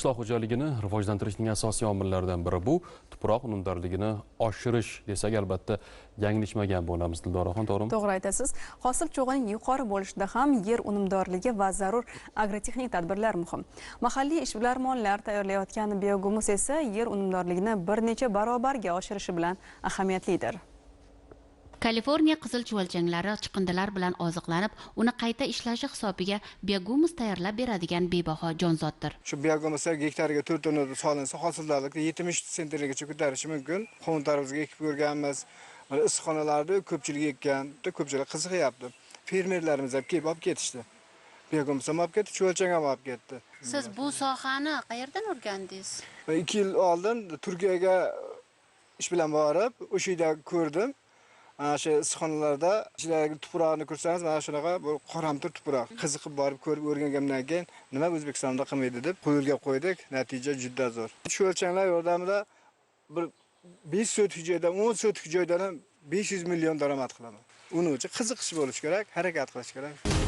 qishloq xo'jaligini rivojlantirishning asosiy omillaridan biri bu. Tuproq unumdorligini oshirish desak albatta yanglishmagan bo'lamiz. Dildoraxon to'g'rimi to'g'ri aytasiz hosil cho'g'ining yuqori bo'lishida ham yer unumdorligi va zarur agrotexnik tadbirlar muhim. Mahalliy ishbilarmonlar tayyorlayotgan biogumus esa yer unumdorligini bir necha barobarga oshirishi bilan ahamiyatlidir. Kaliforniya qizil chuvalchanglari chiqindilar bilan oziqlanib uni qayta ishlashi hisobiga biogumus tayyorlab beradigan bebaho jonzotdir. Shu biogomuslar gektariga to'rt tonna solinsa hosildorlikni yetmish sentrgacha ko'tarishi mumkin. Qovun tarvuzga ekib ko'rganmiz. Mana issiqxonalarda ko'pchilik ekkan bitta ko'pchilik qiziqyapti. Fermerlarimiz ham kelib olib ketishdi. Biogomus ham olib ketdi chuvalchang ham olib ketdi. Siz bu sohani qayerdan o'rgandingiz? Ikki yil oldin turkiyaga ish bilan borib o'sha yerda ko'rdim mana shu issiqxonalarda ichidagi tuproqni ko'rsangiz mana shunaqa bu qoramtir tuproq. Qiziqib borib ko'rib o'rgangandan keyin nima o'zbekistonda qilmaydi deb qo'yilga qo'ydik. Natija juda zo'r. Shu o'lchanglar yordamida bir besh sotix joydan o'n sotix joydan ham besh yuz million daromad qilaman. Uning uchun qiziqish bo'lishi kerak harakat qilish kerak.